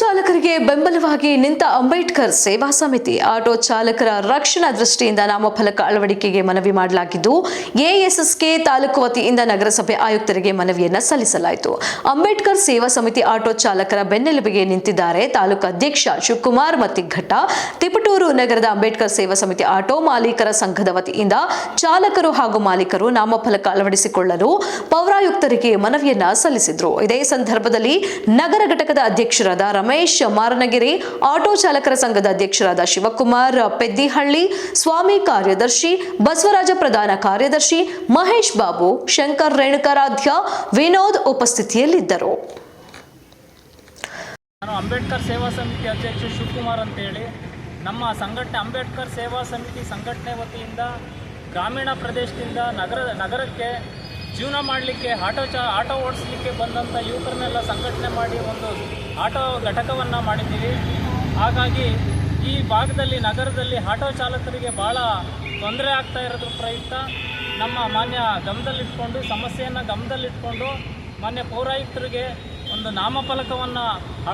ಚಾಲಕರಿಗೆ ಬೆಂಬಲವಾಗಿ ನಿಂತ ಅಂಬೇಡ್ಕರ್ ಸೇವಾ ಸಮಿತಿ. ಆಟೋ ಚಾಲಕರ ರಕ್ಷಣಾ ದೃಷ್ಟಿಯಿಂದ ನಾಮಫಲಕ ಅಳವಡಿಕೆಗೆ ಮನವಿ ಮಾಡಲಾಗಿದ್ದು ಎಎಸ್ಎಸ್ಕೆ ತಾಲೂಕು ವತಿಯಿಂದ ನಗರಸಭೆ ಆಯುಕ್ತರಿಗೆ ಮನವಿಯನ್ನ ಸಲ್ಲಿಸಲಾಯಿತು. ಅಂಬೇಡ್ಕರ್ ಸೇವಾ ಸಮಿತಿ ಆಟೋ ಚಾಲಕರ ಬೆನ್ನೆಲುಬಿಗೆ ನಿಂತಿದ್ದಾರೆ. ತಾಲೂಕು ಅಧ್ಯಕ್ಷ ಶಿವಕುಮಾರ್ ಮತ್ತಿಘಟ್ಟ ತಿಪಟೂರು ನಗರದ ಅಂಬೇಡ್ಕರ್ ಸೇವಾ ಸಮಿತಿ ಆಟೋ ಮಾಲೀಕರ ಸಂಘದ ವತಿಯಿಂದ ಚಾಲಕರು ಹಾಗೂ ಮಾಲೀಕರು ನಾಮಫಲಕ ಅಳವಡಿಸಿಕೊಳ್ಳಲು ಪೌರಾಯುಕ್ತರಿಗೆ ಮನವಿಯನ್ನ ಸಲ್ಲಿಸಿದ್ರು. ಇದೇ ಸಂದರ್ಭದಲ್ಲಿ ನಗರ ಘಟಕದ ಅಧ್ಯಕ್ಷರಾದ ಮಾರನಗಿರಿ ಆಟೋ ಚಾಲಕರ ಸಂಘದ ಅಧ್ಯಕ್ಷರಾದ ಶಿವಕುಮಾರ್ ಪೆದ್ದಿಹಳ್ಳಿ, ಸ್ವಾಮಿ ಕಾರ್ಯದರ್ಶಿ, ಬಸವರಾಜ ಪ್ರಧಾನ ಕಾರ್ಯದರ್ಶಿ, ಮಹೇಶ್ ಬಾಬು, ಶಂಕರ್ ರೇಣುಕಾರಾಧ್ಯ ವಿನೋದ್ ಉಪಸ್ಥಿತಿಯಲ್ಲಿದ್ದರು. ನಾನು ಅಂಬೇಡ್ಕರ್ ಸೇವಾ ಸಮಿತಿ ಅಧ್ಯಕ್ಷ ಶಿವಕುಮಾರ್ ಅಂತೇಳಿ. ನಮ್ಮ ಸಂಘಟನೆ ಅಂಬೇಡ್ಕರ್ ಸೇವಾ ಸಮಿತಿ ಸಂಘಟನೆ ವತಿಯಿಂದ ಗ್ರಾಮೀಣ ಪ್ರದೇಶದಿಂದ ನಗರ, ನಗರಕ್ಕೆ ಜೀವನ ಮಾಡಲಿಕ್ಕೆ, ಆಟೋ ಚ, ಆಟೋ ಓಡಿಸ್ಲಿಕ್ಕೆ ಬಂದಂಥ ಯುವಕರನ್ನೆಲ್ಲ ಸಂಘಟನೆ ಮಾಡಿ ಒಂದು ಆಟೋ ಘಟಕವನ್ನು ಮಾಡಿದ್ದೀವಿ. ಹಾಗಾಗಿ ಈ ಭಾಗದಲ್ಲಿ, ನಗರದಲ್ಲಿ ಆಟೋ ಚಾಲಕರಿಗೆ ಭಾಳ ತೊಂದರೆ ಆಗ್ತಾ ಇರೋದ್ರ ಪ್ರಯುಕ್ತ ನಮ್ಮ ಮಾನ್ಯ ಗಮನದಲ್ಲಿಟ್ಕೊಂಡು, ಸಮಸ್ಯೆಯನ್ನು ಗಮನದಲ್ಲಿಟ್ಕೊಂಡು ಮಾನ್ಯ ಪೌರಾಯುಕ್ತರಿಗೆ ಒಂದು ನಾಮಫಲಕವನ್ನು ಅಳವಡಿಕೆ